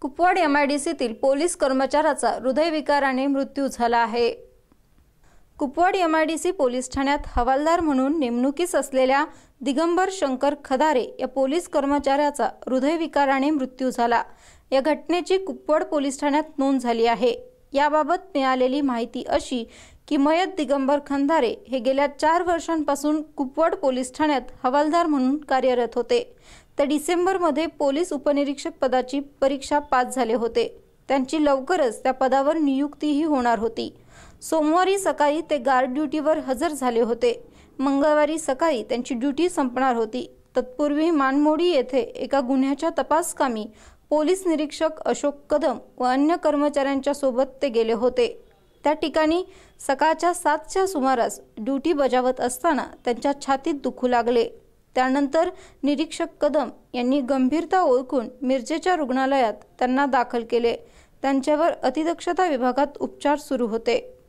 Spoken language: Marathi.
कुपवाड एमआयडीसीतील पोलीस कर्मचाऱ्याचा हृदयविकाराने मृत्यू झाला आहे. कुपवाड एमआयडीसी पोलीस ठाण्यात हवालदार म्हणून नेमणुकीस असलेल्या दिगंबर शंकर खदारे या पोलीस कर्मचाऱ्याचा हृदयविकाराने मृत्यू झाला. या घटनेची कुपवाड पोलीस ठाण्यात नोंद झाली आहे. याबाबत मिळालेली माहिती अशी की मयत दिगंबर खंदारे हे गेल्या चार वर्षांपासून कुपवाड पोलीस ठाण्यात हवालदार म्हणून कार्यरत होते. तर डिसेंबरमध्ये पोलीस उपनिरीक्षक पदाची परीक्षा पास झाले होते. त्यांची लवकरच त्या पदावर नियुक्तीही होणार होती. सोमवारी सकाळी ते गार्ड ड्युटीवर हजर झाले होते. मंगळवारी सकाळी त्यांची ड्युटी संपणार होती. तत्पूर्वी मानमोडी येथे एका गुन्ह्याच्या तपासकामी पोलीस निरीक्षक अशोक कदम व अन्य कर्मचाऱ्यांच्या सोबत ते गेले होते. त्या ठिकाणी सकाळच्या सातच्या सुमारास ड्युटी बजावत असताना त्यांच्या छातीत दुखू लागले. त्यानंतर निरीक्षक कदम यांनी गंभीरता ओळखून मिरजेच्या रुग्णालयात त्यांना दाखल केले. त्यांच्यावर अतिदक्षता विभागात उपचार सुरू होते.